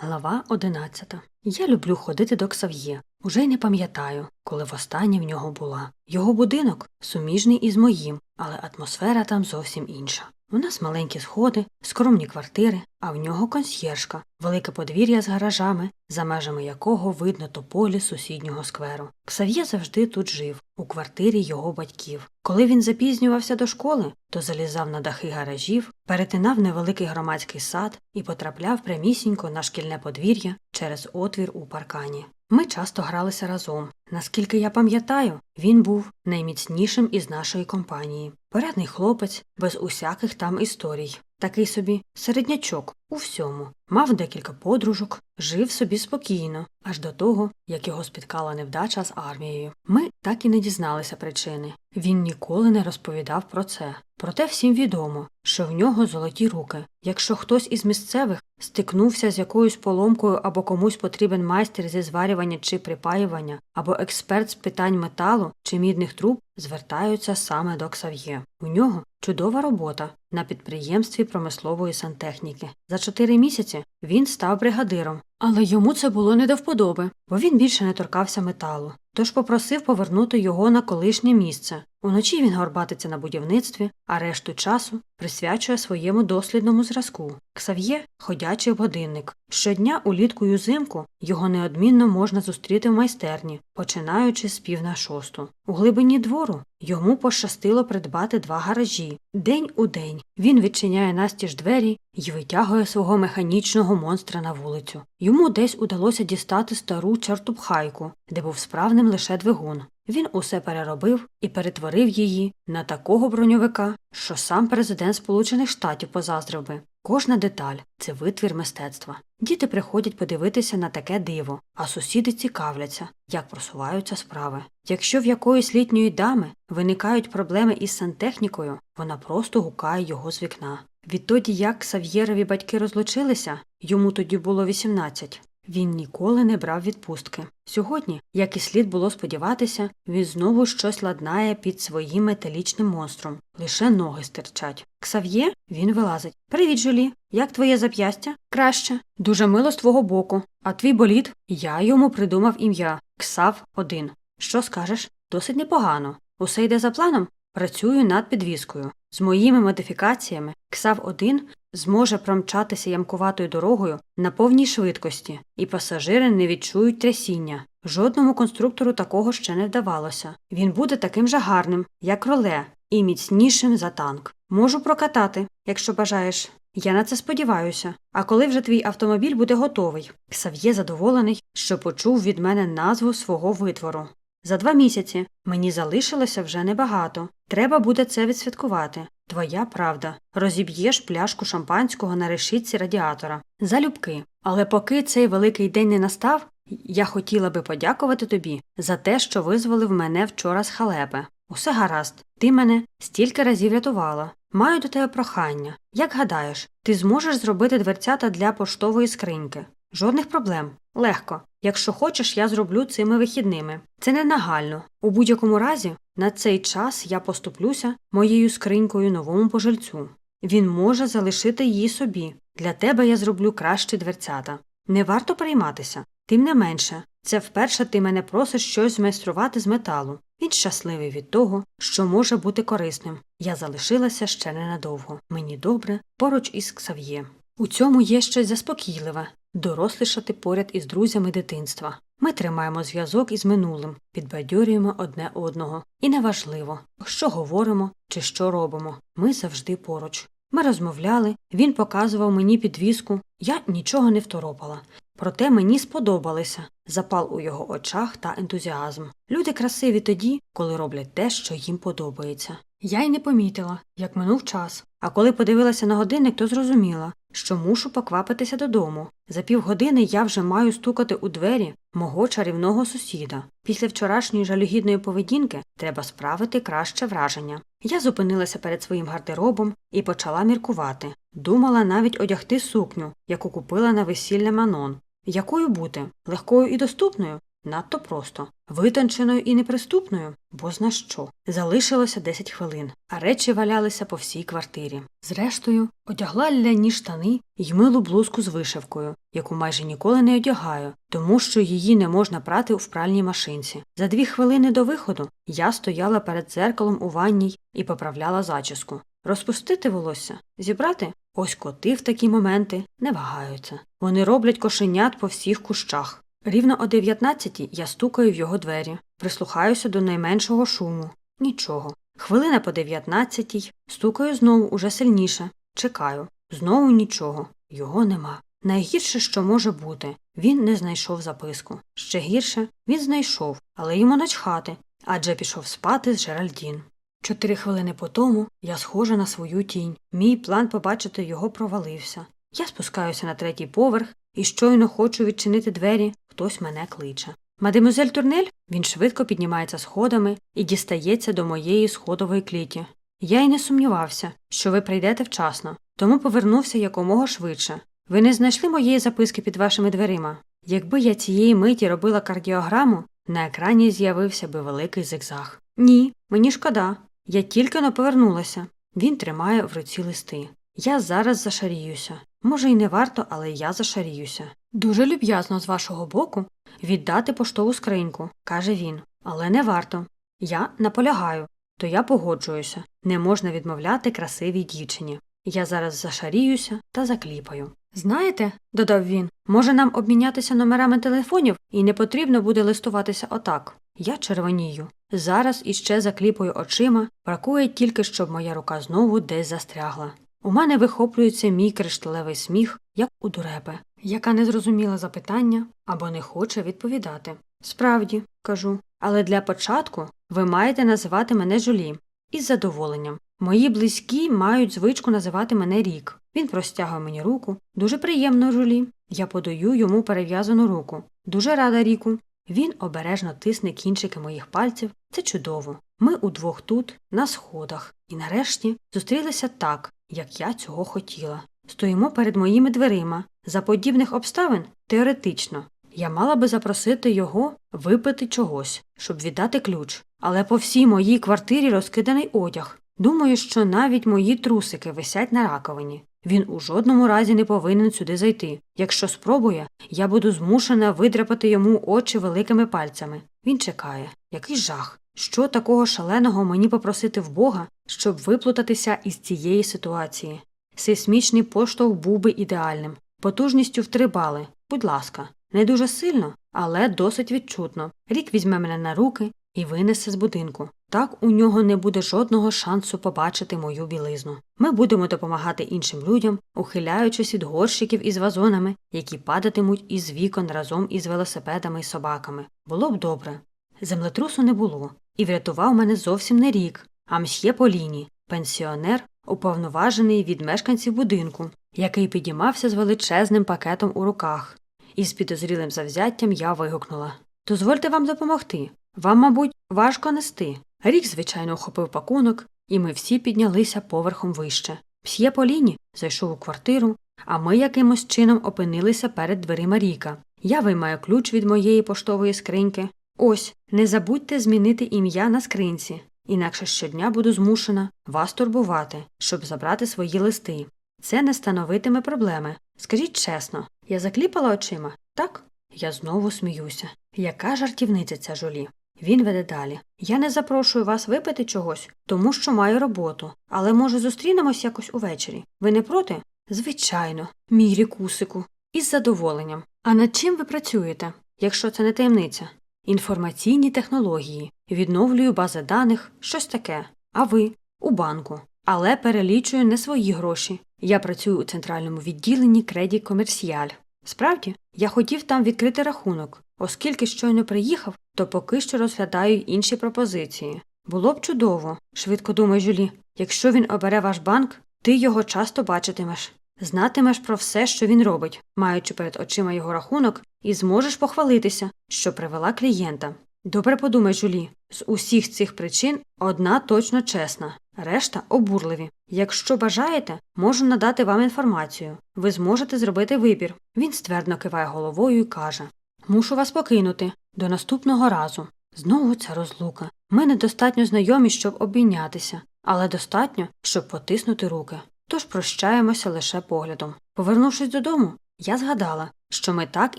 Глава 11. Я люблю ходити до Ксав'є. Уже й не пам'ятаю, коли востаннє в нього була. Його будинок суміжний із моїм, але атмосфера там зовсім інша. У нас маленькі сходи, скромні квартири, а в нього консьєржка, велике подвір'я з гаражами, за межами якого видно тополі сусіднього скверу. Ксав'є завжди тут жив, у квартирі його батьків. Коли він запізнювався до школи, то залізав на дахи гаражів, перетинав невеликий громадський сад і потрапляв прямісінько на шкільне подвір'я через отвір у паркані. Ми часто гралися разом. Наскільки я пам'ятаю, він був найміцнішим із нашої компанії. Порядний хлопець, без усяких там історій. Такий собі середнячок у всьому. Мав декілька подружок, жив собі спокійно, аж до того, як його спіткала невдача з армією. Ми так і не дізналися причини. Він ніколи не розповідав про це. Проте всім відомо, що в нього золоті руки. Якщо хтось із місцевих стикнувся з якоюсь поломкою або комусь потрібен майстер зі зварювання чи припаювання, або експерт з питань металу чи мідних труб, звертаються саме до Ксав'є. У нього чудова робота на підприємстві промислової сантехніки. За чотири місяці він став бригадиром, але йому це було не до вподоби, бо він більше не торкався металу. Тож попросив повернути його на колишнє місце. Уночі він горбатиться на будівництві, а решту часу присвячує своєму дослідному зразку. Ксав'є ходячий годинник. Щодня улітку й узимку його неодмінно можна зустріти в майстерні, починаючи з пів на шосту. У глибині двору йому пощастило придбати два гаражі. День у день він відчиняє настіж двері і витягує свого механічного монстра на вулицю. Йому десь удалося дістати стару чартупхайку, де був справним лише двигун. Він усе переробив і перетворив її на такого броньовика, що сам президент Сполучених Штатів позаздрив би. Кожна деталь це витвір мистецтва. Діти приходять подивитися на таке диво, а сусіди цікавляться, як просуваються справи. Якщо в якоїсь літньої дами виникають проблеми із сантехнікою, вона просто гукає його з вікна. Відтоді, як Сав'єрові батьки розлучилися, йому тоді було 18, він ніколи не брав відпустки. Сьогодні, як і слід було сподіватися, він знову щось ладнає під своїм металічним монстром. Лише ноги стирчать. Ксав'є він вилазить. Привіт, Жулі. Як твоє зап'ястя? Краще. Дуже мило з твого боку. А твій боліт? Я йому придумав ім'я Ксав 1 Що скажеш? Досить непогано. Усе йде за планом? Працюю над підвіскою. З моїми модифікаціями Ксав 1 зможе промчатися ямкуватою дорогою на повній швидкості, і пасажири не відчують трясіння. Жодному конструктору такого ще не вдавалося. Він буде таким же гарним, як роле, і міцнішим за танк. Можу прокатати, якщо бажаєш. Я на це сподіваюся. А коли вже твій автомобіль буде готовий? Ксав'є задоволений, що почув від мене назву свого витвору. За два місяці мені залишилося вже небагато. Треба буде це відсвяткувати. Твоя правда. Розіб'єш пляшку шампанського на решітці радіатора. Залюбки. Але поки цей великий день не настав, я хотіла би подякувати тобі за те, що визволив мене вчора з халепи. Усе гаразд, ти мене стільки разів рятувала. Маю до тебе прохання. Як гадаєш, ти зможеш зробити дверцята для поштової скриньки? Жодних проблем. Легко. Якщо хочеш, я зроблю цими вихідними. Це не нагально. У будь-якому разі, на цей час я поступлюся моєю скринькою новому пожильцю. Він може залишити її собі. Для тебе я зроблю кращі дверцята. Не варто перейматися. Тим не менше, це вперше ти мене просиш щось змайструвати з металу. Він щасливий від того, що може бути корисним. Я залишилася ще ненадовго. Мені добре поруч із Ксав'є. У цьому є щось заспокійливе дорослішати поряд із друзями дитинства. Ми тримаємо зв'язок із минулим, підбадьорюємо одне одного. І неважливо, що говоримо чи що робимо. Ми завжди поруч. Ми розмовляли, він показував мені підвіску, я нічого не второпала. Проте мені сподобалося запал у його очах та ентузіазм. Люди красиві тоді, коли роблять те, що їм подобається. Я й не помітила, як минув час. А коли подивилася на годинник, то зрозуміла, що мушу поквапитися додому. За півгодини я вже маю стукати у двері мого чарівного сусіда. Після вчорашньої жалюгідної поведінки треба справити краще враження. Я зупинилася перед своїм гардеробом і почала міркувати. Думала навіть одягти сукню, яку купила на весілля Манон. Якою бути? Легкою і доступною? Надто просто, витонченою і неприступною, бо зна що. Залишилося 10 хвилин, а речі валялися по всій квартирі. Зрештою, одягла ляні штани й милу блузку з вишивкою, яку майже ніколи не одягаю, тому що її не можна прати в пральній машинці. За дві хвилини до виходу я стояла перед дзеркалом у ванній і поправляла зачіску. Розпустити волосся, зібрати? Ось коти в такі моменти не вагаються. Вони роблять кошенят по всіх кущах. Рівно о 19 я стукаю в його двері, прислухаюся до найменшого шуму. Нічого. Хвилина по 19 стукаю знову уже сильніше. Чекаю. Знову нічого. Його нема. Найгірше, що може бути, він не знайшов записку. Ще гірше, він знайшов, але йому начхати, адже пішов спати з Жеральдін. Чотири хвилини по тому я схожа на свою тінь. Мій план побачити його провалився. Я спускаюся на третій поверх і щойно хочу відчинити двері, хтось мене кличе. Мадемузель Турнель? Він швидко піднімається сходами і дістається до моєї сходової кліті. Я й не сумнівався, що ви прийдете вчасно, тому повернувся якомога швидше. Ви не знайшли моєї записки під вашими дверима. Якби я цієї миті робила кардіограму, на екрані з'явився би великий зигзаг. Ні, мені шкода. Я тільки но повернулася. Він тримає в руці листи. Я зараз зашаріюся. Може, й не варто, але я зашаріюся. Дуже люб'язно з вашого боку віддати поштову скриньку, каже він. Але не варто. Я наполягаю, то я погоджуюся. Не можна відмовляти красивій дівчині. Я зараз зашаріюся та закліпаю. Знаєте, додав він, може нам обмінятися номерами телефонів і не потрібно буде листуватися отак. Я червонію. Зараз іще закліпаю очима, бракує тільки, щоб моя рука знову десь застрягла. У мене вихоплюється мій кришталевий сміх, як у дурепи, яка не зрозуміла запитання або не хоче відповідати. Справді, кажу, але для початку ви маєте називати мене Жулі. Із задоволенням. Мої близькі мають звичку називати мене Рік. Він простягує мені руку. Дуже приємно, Жулі. Я подаю йому перев'язану руку. Дуже рада Ріку. Він обережно тисне кінчики моїх пальців. Це чудово. Ми удвох тут, на сходах, і нарешті зустрілися так, як я цього хотіла. Стоїмо перед моїми дверима. За подібних обставин теоретично. Я мала би запросити його випити чогось, щоб віддати ключ, але по всій моїй квартирі розкиданий одяг. Думаю, що навіть мої трусики висять на раковині. Він у жодному разі не повинен сюди зайти. Якщо спробує, я буду змушена видряпати йому очі великими пальцями. Він чекає. Який жах. Що такого шаленого мені попросити в Бога, щоб виплутатися із цієї ситуації? Сейсмічний поштовх був би ідеальним, потужністю в три бали. Будь ласка, не дуже сильно, але досить відчутно. Рік візьме мене на руки і винесе з будинку. Так у нього не буде жодного шансу побачити мою білизну. Ми будемо допомагати іншим людям, ухиляючись від горщиків із вазонами, які падатимуть із вікон разом із велосипедами і собаками. Було б добре. Землетрусу не було, і врятував мене зовсім не рік, а мсьє Поліні, пенсіонер, уповноважений від мешканців будинку, який підіймався з величезним пакетом у руках. І з підозрілим завзяттям я вигукнула Дозвольте вам допомогти. Вам, мабуть, важко нести. Рік, звичайно, охопив пакунок, і ми всі піднялися поверхом вище. Псьє Поліні зайшов у квартиру, а ми якимось чином опинилися перед дверима Ріка. Я виймаю ключ від моєї поштової скриньки. Ось, не забудьте змінити ім'я на скринці, інакше щодня буду змушена вас турбувати, щоб забрати свої листи. Це не становитиме проблеми. Скажіть чесно, я закліпала очима, так? Я знову сміюся. Яка жартівниця ця жолі? Він веде далі. Я не запрошую вас випити чогось, тому що маю роботу, але, може, зустрінемось якось увечері. Ви не проти? Звичайно, мій рікусику. Із задоволенням. А над чим ви працюєте, якщо це не таємниця? Інформаційні технології, відновлюю бази даних, щось таке. А ви у банку. Але перелічую не свої гроші. Я працюю у центральному відділенні Креді Комерсіаль. Справді, я хотів там відкрити рахунок, оскільки щойно приїхав, то поки що розглядаю інші пропозиції. Було б чудово, швидко думає Жюлі. Якщо він обере ваш банк, ти його часто бачитимеш. Знатимеш про все, що він робить, маючи перед очима його рахунок, і зможеш похвалитися, що привела клієнта. Добре подумай, Жулі, з усіх цих причин одна точно чесна, решта обурливі. Якщо бажаєте, можу надати вам інформацію. Ви зможете зробити вибір. Він ствердно киває головою і каже Мушу вас покинути. До наступного разу. Знову ця розлука. Ми недостатньо знайомі, щоб обійнятися, але достатньо, щоб потиснути руки. Тож прощаємося лише поглядом. Повернувшись додому, я згадала, що ми так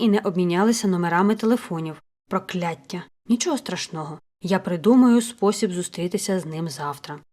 і не обмінялися номерами телефонів. Прокляття. Нічого страшного. Я придумаю спосіб зустрітися з ним завтра.